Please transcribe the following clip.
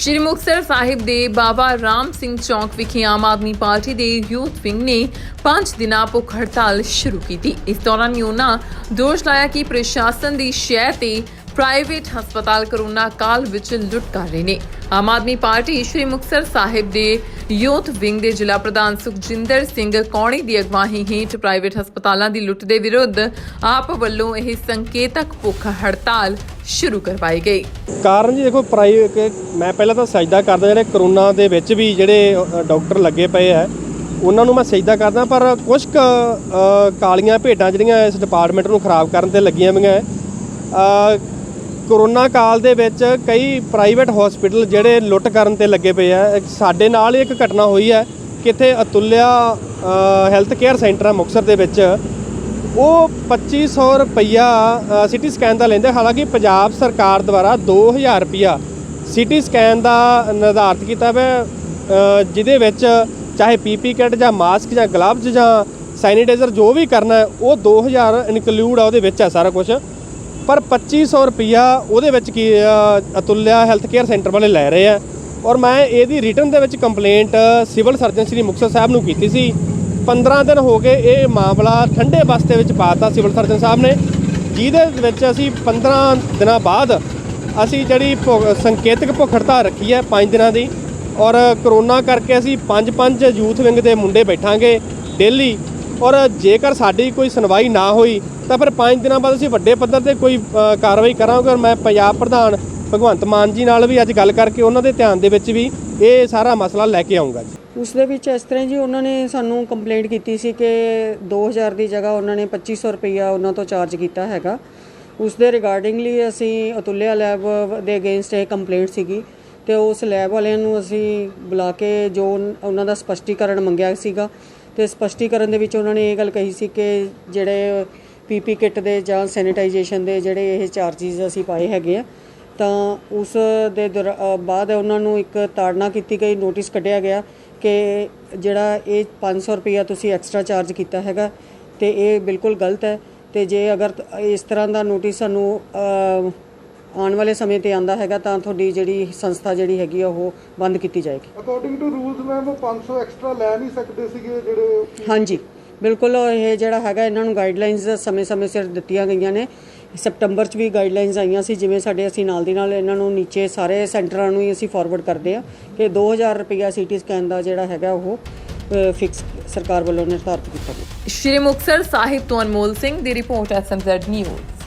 ਸ਼੍ਰੀ ਮੁਕਤਸਰ ਸਾਹਿਬ ਦੇ ਬਾਬਾ ਰਾਮ ਸਿੰਘ ਚੌਕ ਵਿਖੇ ਆਮ ਆਦਮੀ ਪਾਰਟੀ ਦੇ ਯੂਥ ਵਿੰਗ ਨੇ 5 ਦਿਨਾਂ ਭੁੱਖ ਹੜਤਾਲ ਸ਼ੁਰੂ ਕੀਤੀ। ਇਸ ਦੌਰਾਨ ਉਹਨਾਂ ਦੋਸ਼ ਲਾਇਆ ਕਿ ਪ੍ਰਸ਼ਾਸਨ ਦੀ ਸ਼ਹਿ ਤੇ ਪ੍ਰਾਈਵੇਟ ਹਸਪਤਾਲ ਕਰੋਨਾ ਕਾਲ ਵਿੱਚ ਲੁੱਟ ਕਰ ਰਹੇ ਨੇ। ਆਮ ਆਦਮੀ ਪਾਰਟੀ ਸ਼੍ਰੀ ਮੁਕਤਸਰ ਸਾਹਿਬ ਦੇ ਯੂਥ ਵਿੰਗ ਦੇ ਜ਼ਿਲ੍ਹਾ ਪ੍ਰਧਾਨ ਸੁਖਜਿੰਦਰ ਸਿੰਘ ਕੌਣੀ ਦੀ ਅਗਵਾਈ ਹੇਠ ਪ੍ਰਾਈਵੇਟ ਹਸਪਤਾਲਾਂ ਦੀ ਲੁੱਟ ਦੇ ਵਿਰੁੱਧ ਆਪ ਵੱਲੋਂ ਇਹ ਸੰਕੇਤਕ ਭੁੱਖ ਹੜਤਾਲ ਸ਼ੁਰੂ ਕਰਵਾਈ ਗਈ। ਕਾਰਨ ਜੀ ਦੇਖੋ ਪ੍ਰਾਈਵੇਟ ਮੈਂ ਪਹਿਲਾਂ ਤਾਂ ਸਜਦਾ ਕਰਦਾ ਜਿਹੜੇ ਕਰੋਨਾ ਦੇ ਵਿੱਚ ਵੀ ਜਿਹੜੇ ਅ, ਡਾਕਟਰ ਲੱਗੇ ਪਏ ਆ ਉਹਨਾਂ ਨੂੰ ਮੈਂ ਸਜਦਾ ਕਰਦਾ ਪਰ ਕੁਝ ਕੁ, ਕਾਲੀਆਂ ਭੇਟਾਂ ਜਿਹੜੀਆਂ ਇਸ ਡਿਪਾਰਟਮੈਂਟ ਨੂੰ ਖਰਾਬ ਕਰਨ ਤੇ ਲੱਗੀਆਂ ਹੋਈਆਂ ਅ, ਕਰੋਨਾ ਕਾਲ ਦੇ ਵਿੱਚ ਕਈ ਪ੍ਰਾਈਵੇਟ ਹਸਪੀਟਲ ਜਿਹੜੇ ਲੁੱਟ ਕਰਨ ਤੇ ਲੱਗੇ ਪਏ ਆ ਸਾਡੇ ਨਾਲ ਹੀ ਇੱਕ ਘਟਨਾ ਹੋਈ ਹੈ ਕਿਤੇ ਅਤੁਲਿਆ ਹੈਲਥ ਕੇਅਰ ਸੈਂਟਰ ਹੈ ਮੁਕਤਸਰ ਦੇ ਵਿੱਚ ਉਹ 2500 ਰੁਪਈਆ ਸਿਟੀ ਸਕੈਨ ਦਾ ਲੈਂਦੇ ਹਾਲਾਂਕਿ ਪੰਜਾਬ ਸਰਕਾਰ ਦੁਆਰਾ 2000 ਰੁਪਈਆ ਸਿਟੀ ਸਕੈਨ ਦਾ ਨਿਰਧਾਰਤ ਕੀਤਾ ਹੋਇਆ ਹੈ, ਜਿਹਦੇ ਵਿੱਚ ਚਾਹੇ ਪੀਪੀ ਕਿੱਟ ਜਾਂ ਮਾਸਕ ਜਾਂ ਗਲਵਜ਼ ਜਾਂ ਸੈਨੀਟਾਈਜ਼ਰ ਜੋ ਵੀ ਕਰਨਾ ਹੈ ਉਹ 2000 ਇਨਕਲੂਡ ਆ ਉਹਦੇ ਵਿੱਚ ਹੈ ਸਾਰਾ ਕੁਝ ਪਰ 2500 ਰੁਪਈਆ ਉਹਦੇ ਵਿੱਚ ਕੀ ਅਤੁਲਿਆ ਹੈਲਥ ਕੇਅਰ ਸੈਂਟਰ ਵਾਲੇ ਲੈ ਰਹੇ ਆ। ਔਰ ਮੈਂ ਇਹਦੀ ਰਿਟਰਨ ਦੇ ਵਿੱਚ complaint civil surgeon Sri Muktsar Sahib ਨੂੰ ਕੀਤੀ ਸੀ। 15 ਦਿਨ ਹੋ ਗਏ ਇਹ ਮਾਮਲਾ ਠੰਡੇ ਬਸਤੇ ਵਿੱਚ ਪਾਤਾ ਸਿਵਲ ਸਰਜਨ ਸਾਹਿਬ ਨੇ, ਜਿਹਦੇ ਵਿੱਚ ਅਸੀਂ 15 ਦਿਨਾਂ ਬਾਅਦ ਅਸੀਂ ਜਿਹੜੀ ਭੁ- ਸੰਕੇਤਕ ਭੁੱਖ ਹੜਤਾਲ ਰੱਖੀ ਹੈ 5 ਦਿਨਾਂ ਦੀ ਔਰ ਕਰੋਨਾ ਕਰਕੇ ਅਸੀਂ 5-5 ਯੂਥ ਵਿੰਗ ਦੇ ਮੁੰਡੇ ਬੈਠਾਂਗੇ ਡੇਲੀ ਔਰ ਜੇਕਰ ਸਾਡੀ ਕੋਈ ਸੁਣਵਾਈ ਨਾ ਹੋਈ ਤਾਂ ਫਿਰ 5 ਦਿਨਾਂ ਬਾਅਦ ਅਸੀਂ ਵੱਡੇ ਪੱਧਰ ਤੇ ਕੋਈ ਕਾਰਵਾਈ ਕਰਾਂਗੇ ਔਰ ਮੈਂ ਪੰਜਾਬ ਪ੍ਰਧਾਨ ਭਗਵੰਤ ਮਾਨ ਜੀ ਨਾਲ ਵੀ ਅੱਜ ਗੱਲ ਕਰਕੇ ਉਹਨਾਂ ਦੇ ਧਿਆਨ ਦੇ ਵਿੱਚ ਵੀ ਇਹ ਸਾਰਾ ਮਸਲਾ ਲੈ ਕੇ ਆਉਂਗਾ ਜੀ। ਉਸ ਦੇ ਵਿੱਚ ਇਸ ਤਰ੍ਹਾਂ ਜੀ ਉਹਨਾਂ ਨੇ ਸਾਨੂੰ ਕੰਪਲੇਂਟ ਕੀਤੀ ਸੀ ਕਿ 2000 ਦੀ ਜਗ੍ਹਾ ਉਹਨਾਂ ਨੇ 2500 ਰੁਪਈਆ ਉਹਨਾਂ ਤੋਂ ਚਾਰਜ ਕੀਤਾ ਹੈਗਾ। ਉਸ ਦੇ ਰਿਗਾਰਡਿੰਗਲੀ ਅਸੀਂ ਅਤੁਲਿਆ ਲੈਬ ਦੇ ਅਗੇਂਸਟ ਇਹ ਕੰਪਲੇਂਟ ਸੀਗੀ ਤੇ ਉਸ ਲੈਬ ਵਾਲਿਆਂ ਨੂੰ ਅਸੀਂ ਬੁਲਾ ਕੇ ਜੋ ਉਹਨਾਂ ਦਾ ਸਪਸ਼ਟੀਕਰਨ ਮੰਗਿਆ ਸੀਗਾ ਤੇ ਸਪਸ਼ਟੀਕਰਨ ਦੇ ਵਿੱਚ ਉਹਨਾਂ ਨੇ ਇਹ ਗੱਲ ਕਹੀ ਸੀ ਕਿ ਜਿਹੜੇ ਪੀਪੀ ਕਿੱਟ ਦੇ ਜਾਂ ਸੈਨੀਟਾਈਜੇਸ਼ਨ ਦੇ ਜਿਹੜੇ ਇਹ ਚਾਰजेस ਅਸੀਂ ਪਾਏ ਹੈਗੇ ਆ, ਤਾਂ ਉਸ ਦੇ ਦੌਰਾ- ਬਾਅਦ ਉਹਨਾਂ ਨੂੰ ਇੱਕ ਤਾੜਨਾ ਕੀਤੀ ਗਈ ਨੋਟਿਸ ਕੱਢਿਆ ਗਿਆ ਕਿ ਜਿਹੜਾ ਇਹ 500 ਰੁਪਇਆ ਤੁਸੀਂ ਐਕਸਟਰਾ ਚਾਰਜ ਕੀਤਾ ਹੈਗਾ ਤੇ ਇਹ ਬਿਲਕੁਲ ਗਲਤ ਹੈ ਤੇ ਜੇ ਅਗਰ ਇਸ ਤਰ੍ਹਾਂ ਦਾ ਨੋਟਿਸ ਸਾਨੂੰ ਆਉਣ ਵਾਲੇ ਸਮੇਂ ਤੇ ਆਂਦਾ ਹੈਗਾ ਤਾਂ ਤੁਹਾਡੀ ਜਿਹੜੀ ਸੰਸਥਾ ਜਿਹੜੀ ਹੈਗੀ ਆ ਉਹ ਬੰਦ ਕੀਤੀ ਜਾਏਗੀ। ਅਕੋਰਡਿੰਗ ਟੂ ਰੂਲਸ ਮੈਮ ਉਹ 500 ਐਕਸਟਰਾ ਲੈ ਨਹੀਂ ਸਕਦੇ ਸੀਗੇ ਜਿਹੜੇ ਹਾਂਜੀ। ਬਿਲਕੁਲ ਇਹ ਜਿਹੜਾ ਹੈਗਾ, ਇਹਨਾਂ ਨੂੰ ਗਾਈਡਲਾਈਨਸ ਸਮੇਂ-ਸਮੇਂ ਸਿਰ ਦਿੱਤੀਆਂ ਗਈਆਂ ਨੇ। ਸਪਟੰਬਰ 'ਚ ਵੀ ਗਾਈਡਲਾਈਨਸ ਆਈਆਂ ਸੀ, ਜਿਵੇਂ ਸਾਡੇ ਅਸੀਂ ਨਾਲ ਦੀ ਨਾਲ ਇਹਨਾਂ ਨੂੰ ਨੀਚੇ ਸਾਰੇ ਸੈਂਟਰਾਂ ਨੂੰ ਹੀ ਅਸੀਂ ਫਾਰਵਰਡ ਕਰਦੇ ਆ ਕਿ 2000 ਰੁਪਇਆ ਸੀਟੀ ਸਕੈਨ ਦਾ ਜਿਹੜਾ ਹੈਗਾ ਉਹ ਫਿਕਸ ਸਰਕਾਰ ਵੱਲੋਂ ਨਿਰਧਾਰਤ ਕੀਤਾ ਗਿਆ। ਸ਼੍ਰੀ ਮੁਕਤਸਰ ਸਾਹਿਬ ਤੋਂ ਅਨਮੋਲ ਸਿੰਘ ਦੀ ਰਿਪੋਰਟ ਐਸਐਮਜ਼ੈਡ ਨਿਊਜ਼।